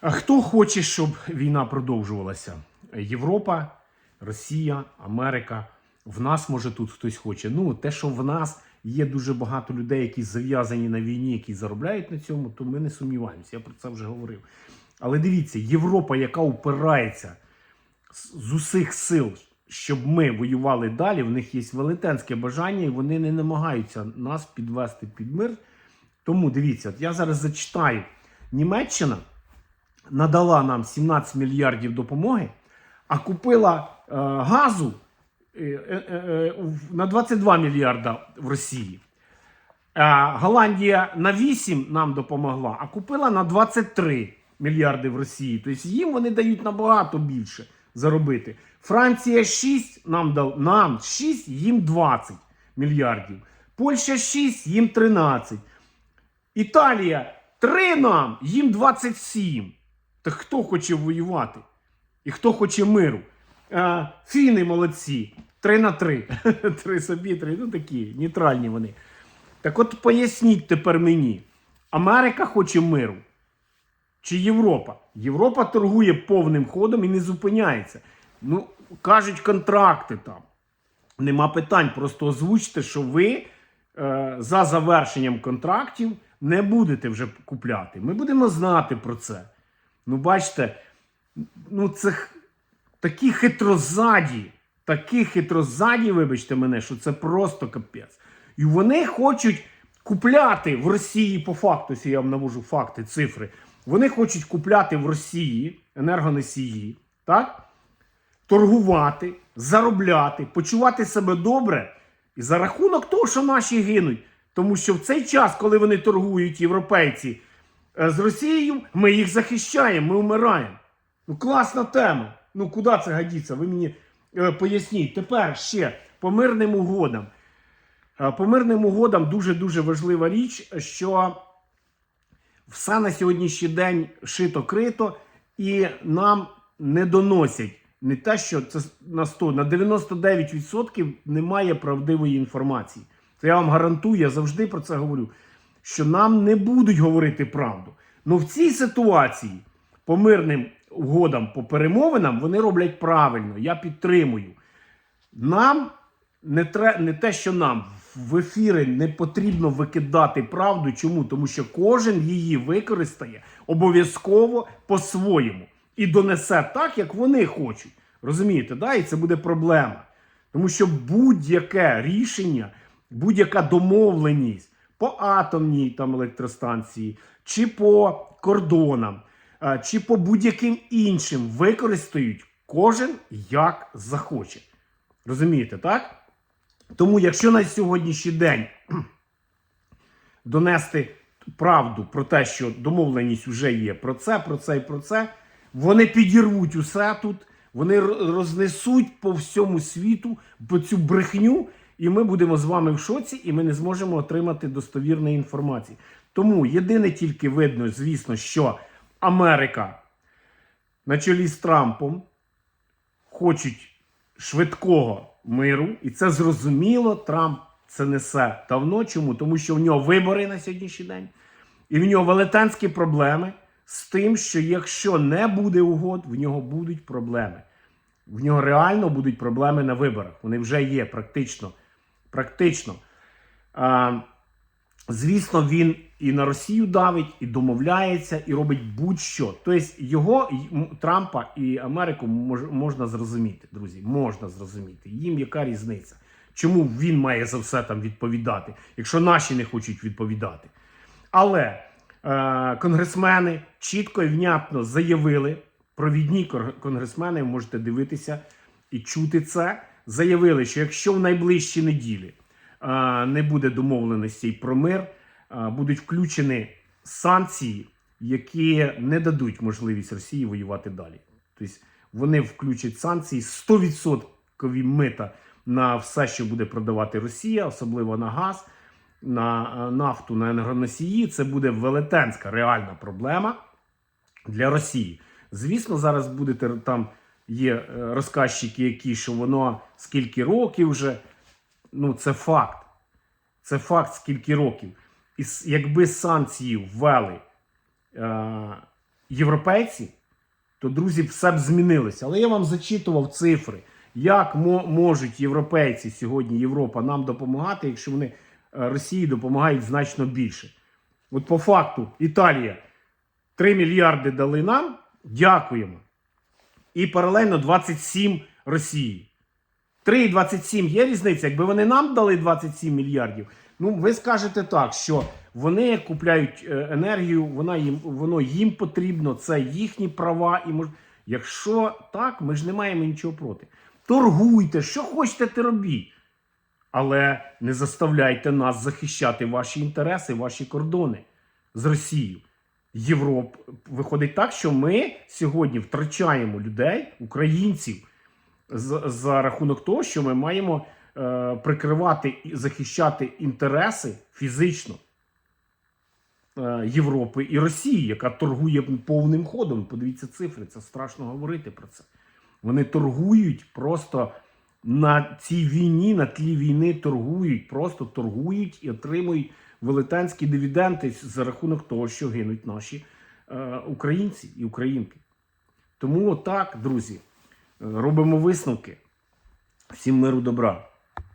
А хто хоче, щоб війна продовжувалася? Європа, Росія, Америка. В нас може тут хтось хоче. Ну, те, що в нас є дуже багато людей, які зав'язані на війні, які заробляють на цьому, то ми не сумніваємося. Я про це вже говорив. Але дивіться, Європа, яка упирається з- усіх сил, щоб ми воювали далі, в них є велетенське бажання, і вони не намагаються нас підвести під мир. Тому дивіться, от я зараз зачитаю. Німеччина надала нам 17 мільярдів допомоги, а купила е, газу е, е, е, на 22 мільярда в Росії. Е, Голландія на 8 нам допомогла, а купила на 23 мільярди в Росії. Тобто їм вони дають набагато більше заробити. Франція 6 нам дав нам 6, їм 20 мільярдів. Польща 6, їм 13. Італія 3 нам, їм 27. Так хто хоче воювати? І хто хоче миру? Фіни молодці. 3 на 3. 3 собі, 3. Ну такі, нейтральні вони. Так от поясніть тепер мені: Америка хоче миру. Чи Європа? Європа торгує повним ходом і не зупиняється. Ну, кажуть, контракти там. Нема питань. Просто озвучте, що ви е, за завершенням контрактів не будете вже купляти. Ми будемо знати про це. Ну, бачите, ну це такі хитрозаді, такі хитрозаді, вибачте мене, що це просто капець. І вони хочуть купляти в Росії по факту, я вам навожу факти, цифри. Вони хочуть купляти в Росії енергоносії, так? торгувати, заробляти, почувати себе добре і за рахунок того, що наші гинуть. Тому що в цей час, коли вони торгують європейці з Росією, ми їх захищаємо, ми вмираємо. Ну, класна тема. Ну, куди це годиться? Ви мені е, поясніть. Тепер ще по мирним угодам. Е, По мирним угодам дуже-дуже важлива річ, що все на сьогоднішній день шито-крито, і нам не доносять не те, що це на 100, на 99% немає правдивої інформації. Це я вам гарантую, я завжди про це говорю. Що нам не будуть говорити правду. Ну в цій ситуації по мирним угодам, по перемовинам вони роблять правильно. Я підтримую. Нам не, тре, не те, що нам в ефіри не потрібно викидати правду. Чому? Тому що кожен її використає обов'язково по-своєму і донесе так, як вони хочуть. Розумієте, да? і це буде проблема. Тому що будь-яке рішення, будь-яка домовленість по атомній там електростанції, чи по кордонам, е, чи по будь-яким іншим використають кожен як захоче. Розумієте, так? Тому, якщо на сьогоднішній день донести правду про те, що домовленість вже є про це, про це і про це, вони підірвуть усе тут, вони рознесуть по всьому світу по цю брехню, і ми будемо з вами в шоці, і ми не зможемо отримати достовірної інформації. Тому єдине тільки видно, звісно, що Америка на чолі з Трампом хочуть швидкого миру, і це зрозуміло. Трамп це несе давно. Чому? Тому що в нього вибори на сьогоднішній день, і в нього велетенські проблеми з тим, що якщо не буде угод, в нього будуть проблеми. В нього реально будуть проблеми на виборах. Вони вже є практично. Практично. А, звісно, він і на Росію давить, і домовляється, і робить будь-що. Тобто його Трампа і Америку мож, можна зрозуміти, друзі. Можна зрозуміти. Їм яка різниця? Чому він має за все там відповідати, якщо наші не хочуть відповідати? Але е, конгресмени чітко і внятно заявили, провідні конгресмени, ви можете дивитися і чути це. Заявили, що якщо в найближчі неділі не буде домовленостей про мир, будуть включені санкції, які не дадуть можливість Росії воювати далі. Тобто вони включать санкції 100% мита на все, що буде продавати Росія, особливо на газ, на нафту, на енергоносії. Це буде велетенська реальна проблема для Росії. Звісно, зараз будете там є е, розказчики, які що воно скільки років вже. Ну, це факт. Це факт, скільки років. І якби санкції ввели е, європейці, то, друзі, все б змінилося. Але я вам зачитував цифри, як мо- можуть європейці сьогодні, Європа, нам допомагати, якщо вони е, Росії допомагають значно більше. От по факту, Італія 3 мільярди дали нам, дякуємо. І паралельно 27 Росії. 3,27 є різниця. Якби вони нам дали 27 мільярдів, ну ви скажете так, що вони купляють е, енергію, вона їм, воно їм потрібно, це їхні права. І мож... Якщо так, ми ж не маємо нічого проти. Торгуйте, що хочете, те робіть. Але не заставляйте нас захищати ваші інтереси, ваші кордони з Росією. Європ виходить так, що ми сьогодні втрачаємо людей, українців, за рахунок того, що ми маємо е, прикривати і захищати інтереси фізично е, Європи і Росії, яка торгує повним ходом. Подивіться цифри, це страшно говорити про це. Вони торгують просто на цій війні, на тлі війни торгують, просто торгують і отримують велетенські дивіденди за рахунок того, що гинуть наші е, українці і українки. Тому отак, друзі, е, робимо висновки. Всім миру добра.